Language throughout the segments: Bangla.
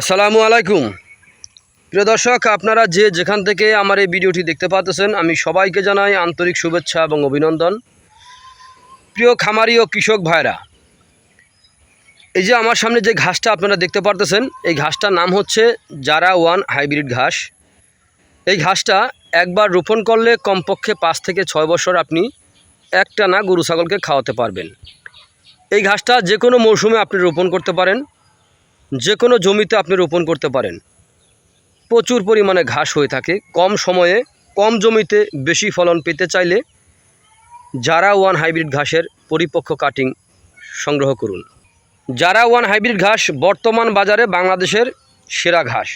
আসসালামু আলাইকুম। প্রিয় দর্শক, আপনারা যে যেখান থেকে আমার এই ভিডিওটি দেখতে পাচ্ছেন, আমি সবাইকে জানাই আন্তরিক শুভেচ্ছা এবং অভিনন্দন। প্রিয় খামারি ও কৃষক ভাইরা এই যে আমার সামনে যে ঘাসটা আপনারা দেখতে পারতেছেন, এই ঘাসটার নাম হচ্ছে জারা ওয়ান হাইব্রিড ঘাস। এই ঘাসটা একবার রোপণ করলে কমপক্ষে পাঁচ থেকে ছয় বছর আপনি একটানা গরু ছাগলকে খাওয়াতে পারবেন। এই ঘাসটা যে কোনো মৌসুমে আপনি রোপণ করতে পারেন। যে কোনো জমিতে আপনি রোপণ করতে পারেন। প্রচুর পরিমাণে ঘাস হয়ে থাকে। কম সময়ে কম জমিতে বেশি ফলন পেতে চাইলে জারা ওয়ান হাইব্রিড ঘাসের পরিপক্ক কাটিং সংগ্রহ করুন। জারা ওয়ান হাইব্রিড ঘাস বর্তমান বাজারে বাংলাদেশের সেরা ঘাস।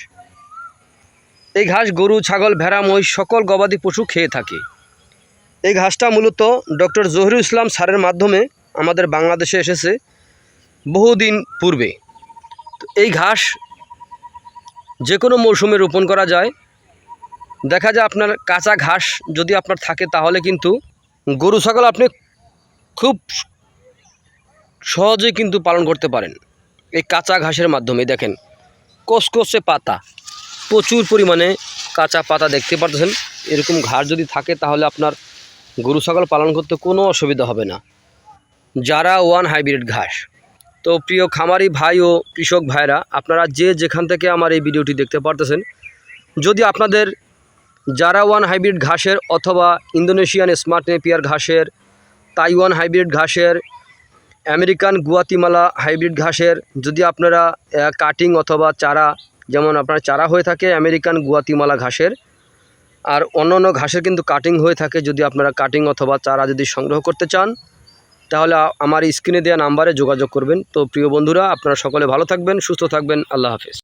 এই ঘাস গরু, ছাগল, ভেড়া, মহিষ সকল গবাদি পশু খেয়ে থাকে। এই ঘাসটা মূলত ডক্টর জহিরুল ইসলাম সারের মাধ্যমে আমাদের বাংলাদেশে এসেছে বহুদিন পূর্বে। এই ঘাস যে কোনো মৌসুমে রোপণ করা যায়। দেখা যায় আপনার কাঁচা ঘাস যদি আপনার থাকে তাহলে কিন্তু গরু, ছাগল আপনি খুব সহজেই কিন্তু পালন করতে পারেন। এই কাঁচা ঘাসের মাধ্যমে দেখেন, কসকসে পাতা, প্রচুর পরিমাণে কাঁচা পাতা দেখতে পারতেছেন। এরকম ঘাস যদি থাকে তাহলে আপনার গরু, ছাগল পালন করতে কোনো অসুবিধা হবে না। যারা ওয়ান হাইব্রিড ঘাস তো প্রিয় খামারি ভাই ও কৃষক ভাইরা, আপনারা যে যেখান থেকে আমার এই ভিডিওটি দেখতে পারতেছেন, যদি আপনাদের জারা ওয়ান হাইব্রিড ঘাসের অথবা ইন্দোনেশিয়ান স্মার্ট নেপিয়ার ঘাসের, তাইওয়ান হাইব্রিড ঘাসের, আমেরিকান গুয়াতিমালা হাইব্রিড ঘাসের, যদি আপনারা কাটিং অথবা চারা, যেমন আপনার চারা হয়ে থাকে আমেরিকান গুয়াতিমালা ঘাসের, আর অন্য অন্য ঘাসের কিন্তু কাটিং হয়ে থাকে যদি আপনারা কাটিং অথবা চারা যদি সংগ্রহ করতে চান তাহলে আমার স্ক্রিনে দেওয়া নাম্বারে যোগাযোগ করবেন। তো প্রিয় বন্ধুরা, আপনারা সকলে ভালো থাকবেন, সুস্থ থাকবেন। আল্লাহ হাফেজ।